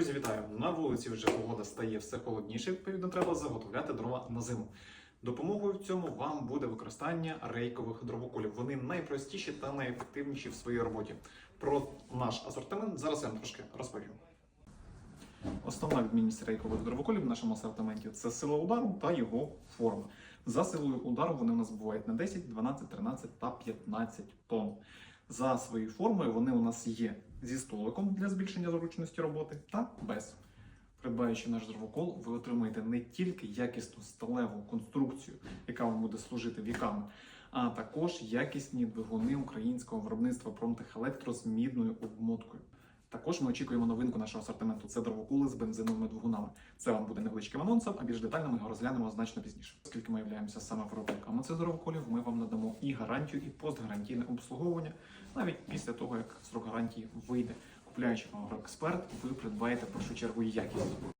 Друзі, вітаю! На вулиці вже погода стає все холодніше. Відповідно, треба заготовляти дрова на зиму. Допомогою в цьому вам буде використання рейкових дровоколів. Вони найпростіші та найефективніші в своїй роботі. Про наш асортимент зараз я вам трошки розповім. Основна відмінність рейкових дровоколів в нашому асортименті це сила удару та його форма. За силою удару вони у нас бувають на 10, 12, 13 та 15 тонн. За своєю формою вони у нас є зі столиком для збільшення зручності роботи та без. Придбаючи наш дровокол, ви отримаєте не тільки якісну сталеву конструкцію, яка вам буде служити віками, а також якісні двигуни українського виробництва промтехелектро з мідною обмоткою. Також ми очікуємо новинку нашого асортименту. Це дровокули з бензиновими двигунами. Це вам буде невеличким анонсом, а більш детально ми його розглянемо значно пізніше. Оскільки ми являємося саме виробниками цих дровоколів, ми вам надамо і гарантію, і постгарантійне обслуговування навіть після того, як срок гарантії вийде. Купляючи експерт, ви придбаєте в першу чергу якість.